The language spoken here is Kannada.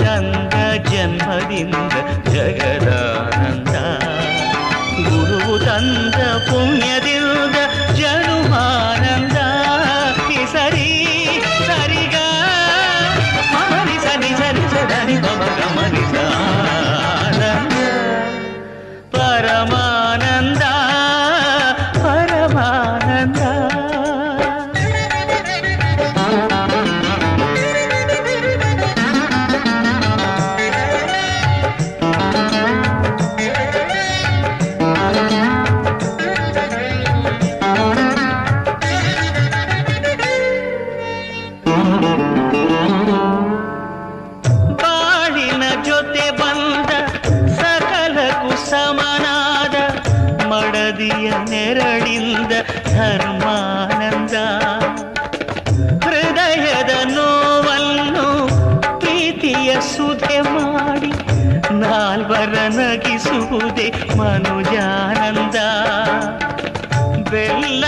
ಚಂದ ಜನ್ಮದಿಂದ ಜಗದಾನಂದ ಗುರು ತಂದ ಪುಣ್ಯದಿಂದ ಜನುಮಾನಂದ ಸರಿ ಸರಿಗ ಮಮರಿ ಸರಿ ಸರಿ ಸದರಿ ಮಮ ಮಡದಿಯ ನೆರಳಿಂದ ಧರ್ಮಾನಂದ. ಹೃದಯದ ನೋವನ್ನು ಪ್ರೀತಿಯ ಸುಧೆ ಮಾಡಿ ನಾಲ್ವರ ನಗಿಸುವುದೇ ಮನುಜಾನಂದ. ಬೆಲ್ಲ